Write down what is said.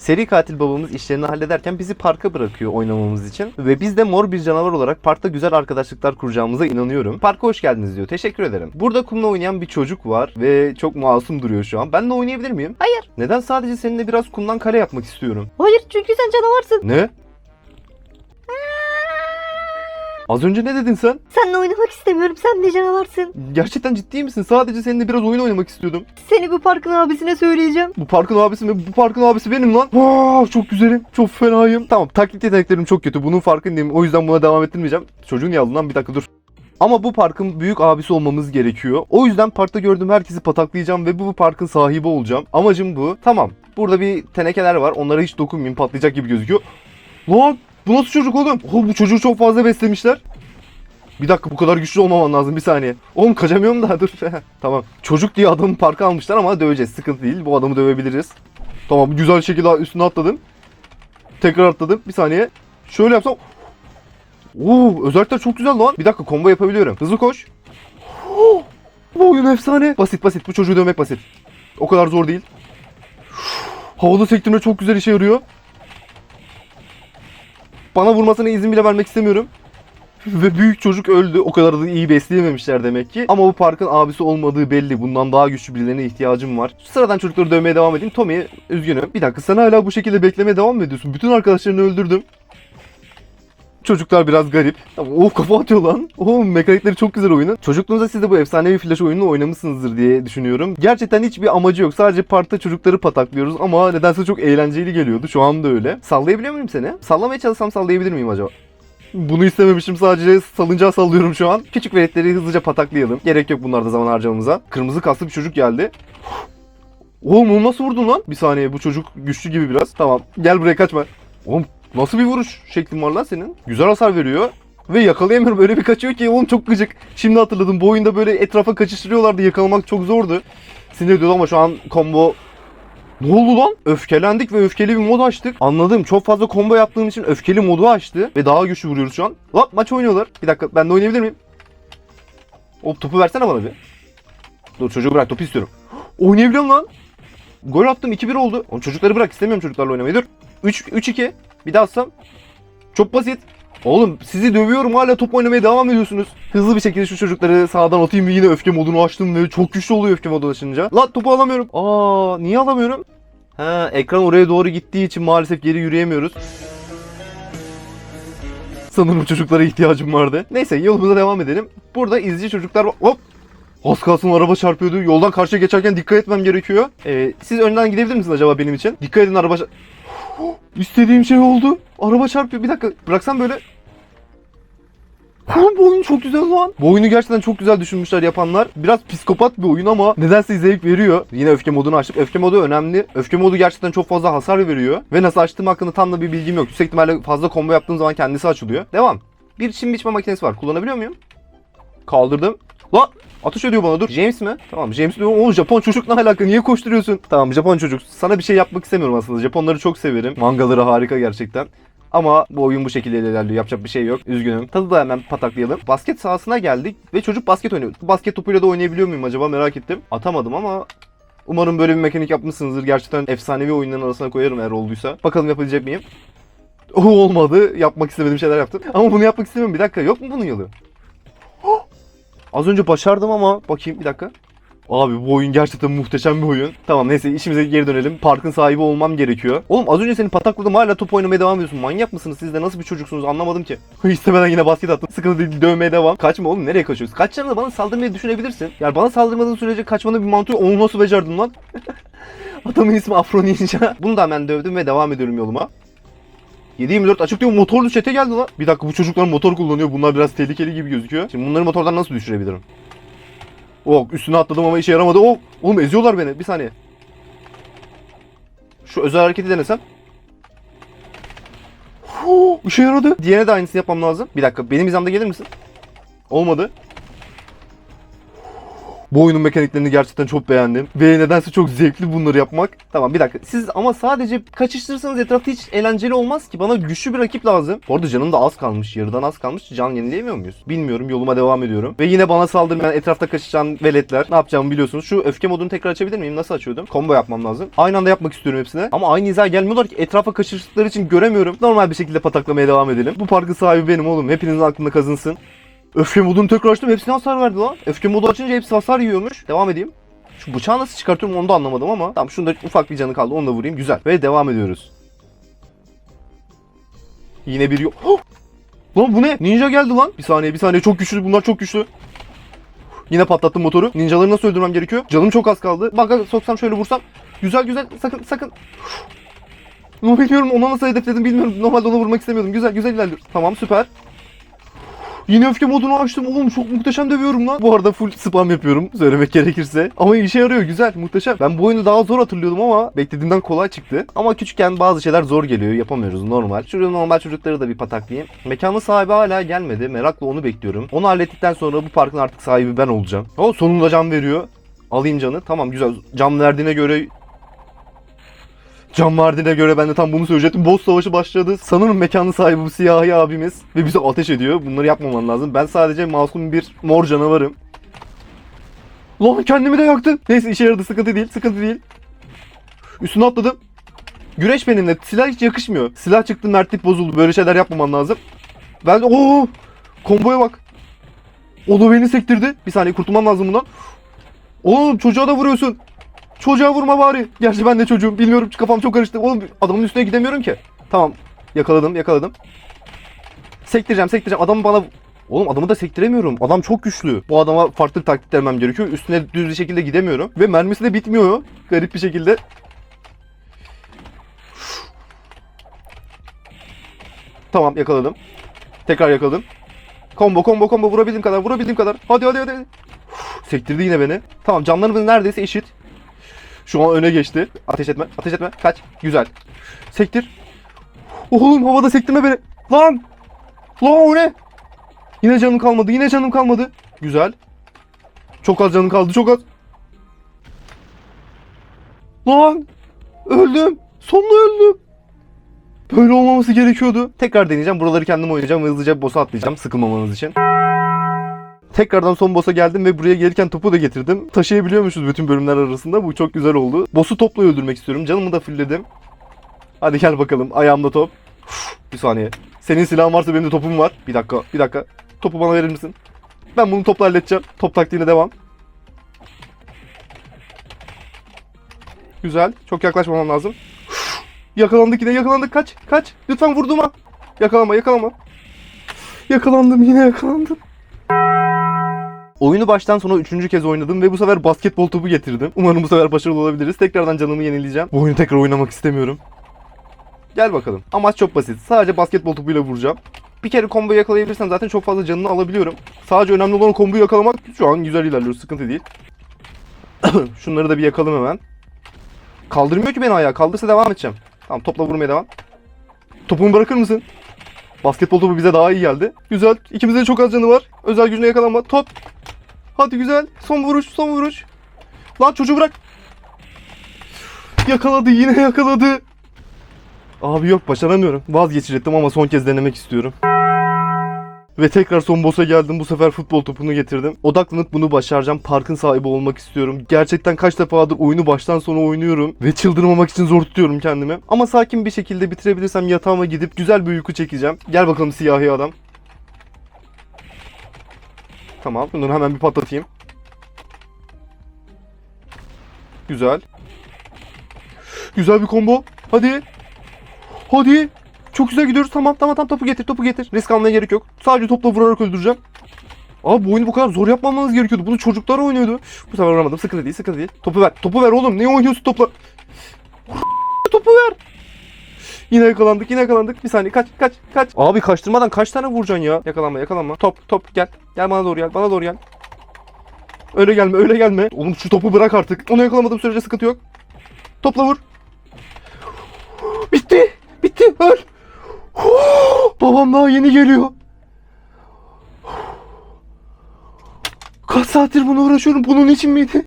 Seri katil babamız işlerini hallederken bizi parka bırakıyor oynamamız için. Ve biz de mor bir canavar olarak parkta güzel arkadaşlıklar kuracağımıza inanıyorum. Parka hoş geldiniz diyor. Teşekkür ederim. Burada kumla oynayan bir çocuk var ve çok masum duruyor şu an. Ben de oynayabilir miyim? Hayır. Neden sadece seninle biraz kumdan kale yapmak istiyorum? Hayır çünkü sen canavarsın. Ne? Az önce ne dedin sen? Seninle oynamak istemiyorum. Sen de canavarsın. Gerçekten ciddi misin? Sadece seninle biraz oyun oynamak istiyordum. Seni bu parkın abisine söyleyeceğim. Bu parkın abisi mi? Bu parkın abisi benim lan. Vaa, çok güzelim. Çok fenayım. Tamam taklit yeteneklerim çok kötü. Bunun farkındayım. O yüzden buna devam ettirmeyeceğim. Çocuğun yalından bir dakika dur. Ama bu parkın büyük abisi olmamız gerekiyor. O yüzden parkta gördüğüm herkesi pataklayacağım ve bu parkın sahibi olacağım. Amacım bu. Tamam. Burada bir tenekeler var. Onlara hiç dokunmayayım. Patlayacak gibi gözüküyor. Lan bu nasıl çocuk oğlum? Oh, bu çocuğu çok fazla beslemişler. Bir dakika bu kadar güçlü olmaman lazım bir saniye. Oğlum kaçamıyorum daha dur. tamam. Çocuk diye adamı parka almışlar ama döveceğiz. Sıkıntı değil. Bu adamı dövebiliriz. Tamam güzel şekilde üstüne atladım. Tekrar atladım. Bir saniye. Şöyle yapsam. Oo, özellikler çok güzel lan. Bir dakika combo yapabiliyorum. Hızlı koş. Bu oyun efsane. Basit basit. Bu çocuğu dövmek basit. O kadar zor değil. Havada sektirme çok güzel işe yarıyor. Bana vurmasına izin bile vermek istemiyorum. Ve büyük çocuk öldü. O kadar da iyi besleyememişler demek ki. Ama bu parkın abisi olmadığı belli. Bundan daha güçlü birilerine ihtiyacım var. Sıradan çocukları dövmeye devam edeyim. Tommy üzgünüm. Bir dakika sen hala bu şekilde beklemeye devam mı ediyorsun? Bütün arkadaşlarını öldürdüm. Çocuklar biraz garip. Ama oh kafa atıyor lan. Oh mekanikleri çok güzel oyunun. Çocukluğunuzda siz de bu efsanevi flash oyununu oynamışsınızdır diye düşünüyorum. Gerçekten hiçbir amacı yok. Sadece parkta çocukları pataklıyoruz ama nedense çok eğlenceli geliyordu. Şu anda öyle. Sallayabiliyor muyum seni? Sallamaya çalışsam sallayabilir miyim acaba? Bunu istememişim sadece salıncağı sallıyorum şu an. Küçük veletleri hızlıca pataklayalım. Gerek yok bunlarda zaman harcamamıza. Kırmızı kaslı bir çocuk geldi. Oğlum onu nasıl vurdun lan? Bir saniye bu çocuk güçlü gibi biraz. Tamam gel buraya kaçma. Oğlum nasıl bir vuruş şeklin var lan senin? Güzel hasar veriyor. Ve yakalayamıyorum öyle bir kaçıyor ki oğlum çok gıcık. Şimdi hatırladım bu oyunda böyle etrafa kaçıştırıyorlardı yakalamak çok zordu. Sinir ediyordu ama şu an combo ne oldu lan? Öfkelendik ve öfkeli bir mod açtık. Anladım. Çok fazla combo yaptığım için öfkeli modu açtı. Ve daha güçlü vuruyoruz şu an. Lan maç oynuyorlar. Bir dakika ben de oynayabilir miyim? Hop topu versene bana bir. Dur çocuğu bırak topu istiyorum. Oynayabiliyorum lan. Gol attım 2-1 oldu. Oğlum çocukları bırak istemiyorum çocuklarla oynamayı. Dur. 3 3-2. Bir daha atsam. Çok basit. Oğlum sizi dövüyorum hala top oynamaya devam ediyorsunuz. Hızlı bir şekilde şu çocukları sağdan atayım yine öfke modunu açtım ve çok güçlü oluyor öfke modu açınca. Lan topu alamıyorum. Aa niye alamıyorum? Ha ekran oraya doğru gittiği için maalesef geri yürüyemiyoruz. Sanırım çocuklara ihtiyacım vardı. Neyse yolumuza devam edelim. Burada izleyici çocuklar. Hop! Az kalsın araba çarpıyordu. Yoldan karşıya geçerken dikkat etmem gerekiyor. Ee, siz önden gidebilir misiniz acaba benim için? Dikkat edin araba... çar- İstediğim şey oldu. Araba çarpıyor. Bir dakika bıraksam böyle. Oğlum bu oyun çok güzel lan. Bu oyunu gerçekten çok güzel düşünmüşler yapanlar. Biraz psikopat bir oyun ama nedense zevk veriyor. Yine öfke modunu açtık. Öfke modu önemli. Öfke modu gerçekten çok fazla hasar veriyor. Ve nasıl açtığım hakkında tam da bir bilgim yok. Yüksek ihtimalle fazla combo yaptığım zaman kendisi açılıyor. Devam. Bir çim biçme makinesi var. Kullanabiliyor muyum? Kaldırdım. Lan Atış ediyor bana dur. James mi? Tamam James diyor. O Japon çocuk ne alaka? Niye koşturuyorsun? Tamam Japon çocuk. Sana bir şey yapmak istemiyorum aslında. Japonları çok severim. Mangaları harika gerçekten. Ama bu oyun bu şekilde ilerliyor. Yapacak bir şey yok. Üzgünüm. Tadı da hemen pataklayalım. Basket sahasına geldik ve çocuk basket oynuyor. Basket topuyla da oynayabiliyor muyum acaba merak ettim. Atamadım ama umarım böyle bir mekanik yapmışsınızdır. Gerçekten efsanevi oyunların arasına koyarım eğer olduysa. Bakalım yapabilecek miyim? O olmadı. Yapmak istemediğim şeyler yaptım. Ama bunu yapmak istemiyorum. Bir dakika yok mu bunun yolu? Az önce başardım ama bakayım bir dakika. Abi bu oyun gerçekten muhteşem bir oyun. Tamam neyse işimize geri dönelim. Parkın sahibi olmam gerekiyor. Oğlum az önce seni patakladım hala top oynamaya devam ediyorsun. Manyak mısınız siz de nasıl bir çocuksunuz anlamadım ki. İstemeden yine basket attım. Sıkıntı değil dövmeye devam. Kaçma oğlum nereye kaçıyorsun? Kaçacağını da bana saldırmayı düşünebilirsin. Yani bana saldırmadığın sürece kaçmanın bir mantığı onu nasıl becerdin lan? Adamın ismi Afro Ninja. Bunu da hemen dövdüm ve devam ediyorum yoluma. 724 açık diyor motorlu çete geldi lan. Bir dakika bu çocuklar motor kullanıyor. Bunlar biraz tehlikeli gibi gözüküyor. Şimdi bunları motordan nasıl düşürebilirim? Oh üstüne atladım ama işe yaramadı. Oh oğlum eziyorlar beni. Bir saniye. Şu özel hareketi denesem. Huu, işe yaradı. Diğerine de aynısını yapmam lazım. Bir dakika benim hizamda gelir misin? Olmadı. Bu oyunun mekaniklerini gerçekten çok beğendim. Ve nedense çok zevkli bunları yapmak. Tamam bir dakika. Siz ama sadece kaçıştırırsanız etrafta hiç eğlenceli olmaz ki. Bana güçlü bir rakip lazım. Bu arada canım da az kalmış. Yarıdan az kalmış. Can yenileyemiyor muyuz? Bilmiyorum. Yoluma devam ediyorum. Ve yine bana saldırmayan etrafta kaçışan veletler. Ne yapacağımı biliyorsunuz. Şu öfke modunu tekrar açabilir miyim? Nasıl açıyordum? Combo yapmam lazım. Aynı anda yapmak istiyorum hepsine. Ama aynı hizaya gelmiyorlar ki. Etrafa kaçıştıkları için göremiyorum. Normal bir şekilde pataklamaya devam edelim. Bu parkın sahibi benim oğlum. Hepinizin aklında kazınsın. Öfke modunu tekrar açtım. Hepsine hasar verdi lan. Öfke modu açınca hepsi hasar yiyormuş. Devam edeyim. Şu bıçağı nasıl çıkartıyorum onu da anlamadım ama. Tamam şunda ufak bir canı kaldı. Onu da vurayım. Güzel. Ve devam ediyoruz. Yine bir yok. Lan bu ne? Ninja geldi lan. Bir saniye bir saniye. Çok güçlü. Bunlar çok güçlü. Yine patlattım motoru. Ninjaları nasıl öldürmem gerekiyor? Canım çok az kaldı. Bak soksam şöyle vursam. Güzel güzel. Sakın sakın. Bilmiyorum ona nasıl hedefledim bilmiyorum. Normalde ona vurmak istemiyordum. Güzel güzel ilerliyoruz. Tamam süper. Yine öfke modunu açtım. Oğlum çok muhteşem dövüyorum lan. Bu arada full spam yapıyorum söylemek gerekirse. Ama işe yarıyor güzel muhteşem. Ben bu oyunu daha zor hatırlıyordum ama beklediğimden kolay çıktı. Ama küçükken bazı şeyler zor geliyor. Yapamıyoruz normal. Şurada normal çocukları da bir pataklayayım. Mekanın sahibi hala gelmedi. Merakla onu bekliyorum. Onu hallettikten sonra bu parkın artık sahibi ben olacağım. O sonunda can veriyor. Alayım canı. Tamam güzel. Can verdiğine göre Can verdiğine göre ben de tam bunu söyleyecektim. Boss savaşı başladı. Sanırım mekanın sahibi bu siyahi abimiz. Ve bize ateş ediyor. Bunları yapmaman lazım. Ben sadece masum bir mor canavarım. Lan kendimi de yaktım. Neyse işe yaradı. Sıkıntı değil. Sıkıntı değil. Üstüne atladım. Güreş benimle. Silah hiç yakışmıyor. Silah çıktı mertlik bozuldu. Böyle şeyler yapmaman lazım. Ben ooo. Komboya bak. O da beni sektirdi. Bir saniye kurtulmam lazım bundan. Oğlum çocuğa da vuruyorsun. Çocuğa vurma bari. Gerçi ben de çocuğum. Bilmiyorum kafam çok karıştı. Oğlum adamın üstüne gidemiyorum ki. Tamam. Yakaladım yakaladım. Sektireceğim sektireceğim. Adam bana... Oğlum adamı da sektiremiyorum. Adam çok güçlü. Bu adama farklı taktik vermem gerekiyor. Üstüne düz bir şekilde gidemiyorum. Ve mermisi de bitmiyor. Garip bir şekilde. Tamam yakaladım. Tekrar yakaladım. Combo combo combo vurabildiğim kadar vurabildiğim kadar. Hadi hadi hadi. Sektirdi yine beni. Tamam canlarımız neredeyse eşit. Şu an öne geçti. Ateş etme. Ateş etme. Kaç. Güzel. Sektir. Oğlum havada sektirme beni. Lan. Lan o ne? Yine canım kalmadı. Yine canım kalmadı. Güzel. Çok az canım kaldı. Çok az. Lan. Öldüm. Sonunda öldüm. Böyle olmaması gerekiyordu. Tekrar deneyeceğim. Buraları kendim oynayacağım ve hızlıca boss'a atlayacağım sıkılmamanız için. Tekrardan son boss'a geldim ve buraya gelirken topu da getirdim. Taşıyabiliyormuşuz bütün bölümler arasında. Bu çok güzel oldu. Boss'u topla öldürmek istiyorum. Canımı da fullledim. Hadi gel bakalım. Ayağımda top. Bir saniye. Senin silahın varsa benim de topum var. Bir dakika, bir dakika. Topu bana verir misin? Ben bunu topla halledeceğim. Top taktiğine devam. Güzel. Çok yaklaşmamam lazım. Uf, Yakalandık yine yakalandık. Kaç, kaç. Lütfen vurduğuma. Yakalama, yakalama. Yakalandım yine yakalandım. Oyunu baştan sona üçüncü kez oynadım ve bu sefer basketbol topu getirdim. Umarım bu sefer başarılı olabiliriz. Tekrardan canımı yenileyeceğim. Bu oyunu tekrar oynamak istemiyorum. Gel bakalım. Amaç çok basit. Sadece basketbol topuyla vuracağım. Bir kere combo yakalayabilirsem zaten çok fazla canını alabiliyorum. Sadece önemli olan komboyu yakalamak. Şu an güzel ilerliyoruz. Sıkıntı değil. Şunları da bir yakalım hemen. Kaldırmıyor ki beni ayağa. Kaldırsa devam edeceğim. Tamam topla vurmaya devam. Topumu bırakır mısın? Basketbol topu bize daha iyi geldi. Güzel. İkimizde de çok az canı var. Özel gücüne yakalanma. Top. Hadi güzel. Son vuruş, son vuruş. Lan çocuğu bırak. Yakaladı, yine yakaladı. Abi yok başaramıyorum. Vazgeçecektim ama son kez denemek istiyorum. Ve tekrar son boss'a geldim. Bu sefer futbol topunu getirdim. Odaklanıp bunu başaracağım. Parkın sahibi olmak istiyorum. Gerçekten kaç defadır oyunu baştan sona oynuyorum. Ve çıldırmamak için zor tutuyorum kendimi. Ama sakin bir şekilde bitirebilirsem yatağıma gidip güzel bir uyku çekeceğim. Gel bakalım siyahi adam. Tamam. Bunları hemen bir patlatayım. Güzel. Güzel bir combo. Hadi. Hadi. Çok güzel gidiyoruz. Tamam tamam tamam topu getir topu getir. Risk almaya gerek yok. Sadece topla vurarak öldüreceğim. Abi bu oyunu bu kadar zor yapmamanız gerekiyordu. Bunu çocuklar oynuyordu. Bu sefer vuramadım. Sıkıntı değil sıkıntı değil. Topu ver. Topu ver oğlum. Ne oynuyorsun topla? topu ver. Yine yakalandık yine yakalandık. Bir saniye kaç kaç kaç. Abi kaçtırmadan kaç tane vuracaksın ya? Yakalanma yakalanma. Top top gel. Gel bana doğru gel. Bana doğru gel. Öyle gelme öyle gelme. Oğlum şu topu bırak artık. Onu yakalamadığım sürece sıkıntı yok. Topla vur. Bitti. Bitti. Öl. Babam daha yeni geliyor. Kaç saattir buna uğraşıyorum. Bunun için miydi?